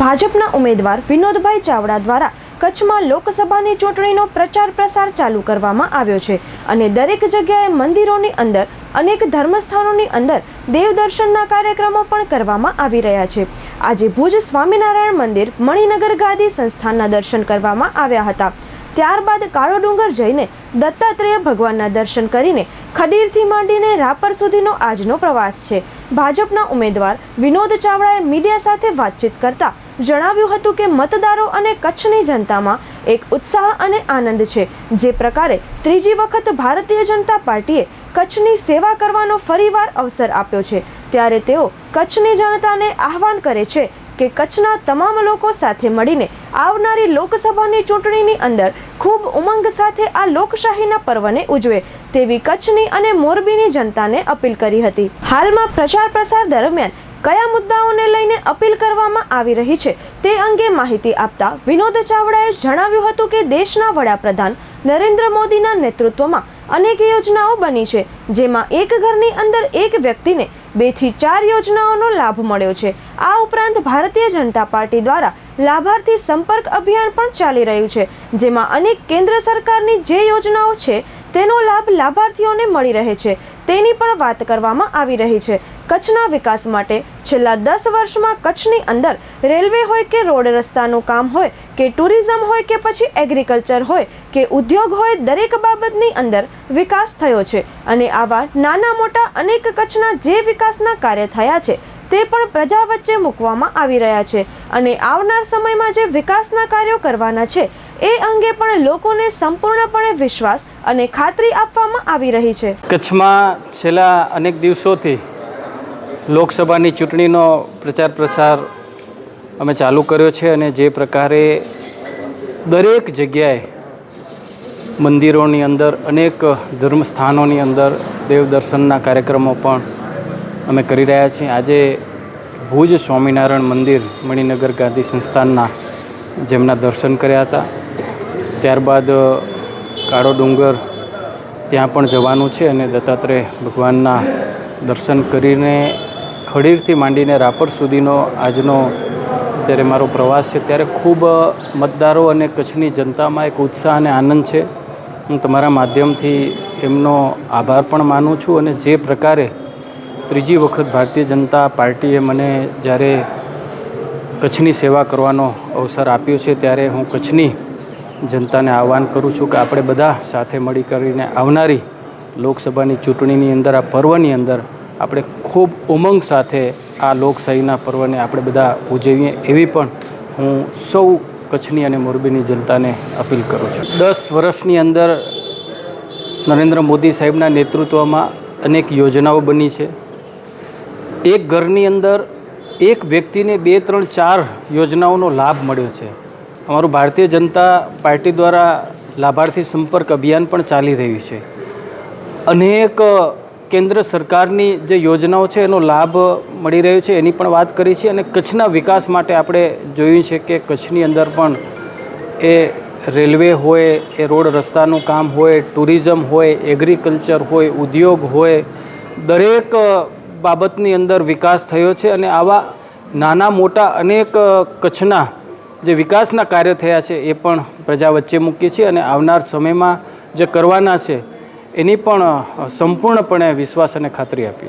ભાજપના ઉમેદવાર વિનોદભાઈ ચાવડા દ્વારા કચ્છમાં લોકસભાની ચૂંટણીનો પ્રચાર પ્રસાર ચાલુ કરવામાં આવ્યો છે અને દરેક જગ્યાએ મંદિરોની અંદર, અનેક ધર્મસ્થાનોની અંદર દેવદર્શનના કાર્યક્રમો પણ કરવામાં આવી રહ્યા છે. આજે ભુજ સ્વામિનારાયણ મંદિર, મણિનગર ગાદી સંસ્થાનના દર્શન કરવામાં આવ્યા હતા. ત્યારબાદ કાળો ડુંગર જઈને દત્તાત્રેય ભગવાનના દર્શન કરીને ખડીરથી માંડીને રાપર સુધીનો આજનો પ્રવાસ છે. ભાજપના ઉમેદવાર વિનોદ ચાવડાએ મીડિયા સાથે વાતચીત કરતા જણાવ્યું હતું કે મતદારો અને કચ્છની જનતામાં એક ઉત્સાહ અને આનંદ છે. જે પ્રકારે ત્રીજી વખત ભારતીય જનતા પાર્ટીએ કચ્છની સેવા કરવાનો ફરીવાર અવસર આપ્યો છે. ત્યારે તેઓ કચ્છની જનતાને આહવાન કરે છે કે કચ્છના તમામ લોકો સાથે મળીને આવનારી લોકસભાની ચૂંટણીની અંદર ખૂબ ઉમંગ સાથે આ લોકશાહીના પર્વને ઉજવે તેવી કચ્છની અને મોરબીની જનતાને અપીલ કરી હતી. હાલમાં પ્રચાર પ્રસાર દરમિયાન કયા મુદ્દાઓને લઈને અપીલ કરવામાં આવી રહી છે તે અંગે માહિતી આપતા વિનોદ ચાવડાએ જણાવ્યું હતું કે દેશના વડાપ્રધાન નરેન્દ્ર મોદીના નેતૃત્વમાં અનેક યોજનાઓ બની છે, જેમાં એક ઘરની અંદર એક વ્યક્તિને બેથી ચાર યોજનાઓનો લાભ મળ્યો છે. આ ઉપરાંત ભારતીય જનતા પાર્ટી દ્વારા લાભાર્થી સંપર્ક અભિયાન પણ ચાલી રહ્યું છે, જેમાં અનેક કેન્દ્ર સરકારની જે યોજનાઓ છે, તેનો લાભ લાભાર્થીઓને મળી રહે છે. તેની પણ વાત કરવામાં આવી રહી છે. કચ્છના વિકાસ માટે છેલ્લા દસ વર્ષમાં કચ્છની અંદર રેલવે હોય કે રોડ રસ્તાનું કામ હોય, કે ટુરિઝમ હોય કે પછી એગ્રીકલ્ચર હોય, કે ઉદ્યોગ હોય, દરેક બાબતની અંદર વિકાસ થયો છે. અને આવા નાના મોટા અનેક કચ્છના જે વિકાસના કાર્ય થયા છે તે પણ પ્રજા વચ્ચે મૂકવામાં આવી રહ્યા છે અને આવનાર સમયમાં જે વિકાસના કાર્યો કરવાના છે, એ અંગે પણ લોકોને સંપૂર્ણપણે વિશ્વાસ અને ખાતરી આપવામાં આવી રહી છે. કચ્છમાં છેલ્લા અનેક દિવસોથી લોકસભાની ચૂંટણીનો પ્રચાર પ્રસાર અમે ચાલુ કર્યો છે અને જે પ્રકારે દરેક જગ્યાએ મંદિરોની અંદર, અનેક ધર્મસ્થાનોની અંદર દેવદર્શનના કાર્યક્રમો પણ અમે કરી રહ્યા છીએ. આજે ભુજ સ્વામિનારાયણ મંદિર મણિનગર ગાંધી સંસ્થાનના જેમના દર્શન કર્યા હતા. ત્યારબાદ કાળો ડુંગર ત્યાં પણ જવાનું છે અને દત્તાત્રેય ભગવાનના દર્શન કરીને ખડીરથી માંડીને રાપર સુધીનો આજનો જ્યારે મારો પ્રવાસ છે ત્યારે ખૂબ મતદારો અને કચ્છની જનતામાં એક ઉત્સાહ અને આનંદ છે. હું તમારા માધ્યમથી એમનો આભાર પણ માનું છું અને જે પ્રકારે ત્રીજી વખત ભારતીય જનતા પાર્ટીએ મને જ્યારે કચ્છની સેવા કરવાનો અવસર આપ્યો છે, ત્યારે હું કચ્છની જનતાને આહવાન કરું છું કે આપણે બધા સાથે મળી કરીને આવનારી લોકસભાની ચૂંટણીની અંદર, આ પર્વની અંદર આપણે ખૂબ ઉમંગ સાથે આ લોકશાહીના પર્વને આપણે બધા ઉજવીએ એવી પણ હું સૌ કચ્છની અને મોરબીની જનતાને અપીલ કરું છું. દસ વર્ષની અંદર નરેન્દ્ર મોદી સાહેબના નેતૃત્વમાં અનેક યોજનાઓ બની છે. એક ઘરની અંદર એક વ્યક્તિને બે, ત્રણ, ચાર યોજનાઓનો લાભ મળ્યો છે. અમારું ભારતીય જનતા પાર્ટી દ્વારા લાભાર્થી સંપર્ક અભિયાન પણ ચાલી રહ્યું છે. અનેક કેન્દ્ર સરકારની જે યોજનાઓ છે, એનો લાભ મળી રહ્યો છે, એની પણ વાત કરી છે અને કચ્છના વિકાસ માટે આપણે જોયું છે કે કચ્છની અંદર પણ એ રેલવે હોય, એ રોડ રસ્તાનું કામ હોય, ટુરિઝમ હોય, એગ્રીકલ્ચર હોય, ઉદ્યોગ હોય, દરેક બાબતની અંદર વિકાસ થયો છે અને આવા નાના, મોટા અનેક કચ્છના જે વિકાસના કાર્યો થયા છે એ પણ પ્રજા વચ્ચે મૂકીએ છીએ અને આવનાર સમયમાં જે કરવાના છે એની પણ સંપૂર્ણપણે વિશ્વાસ અને ખાતરી આપી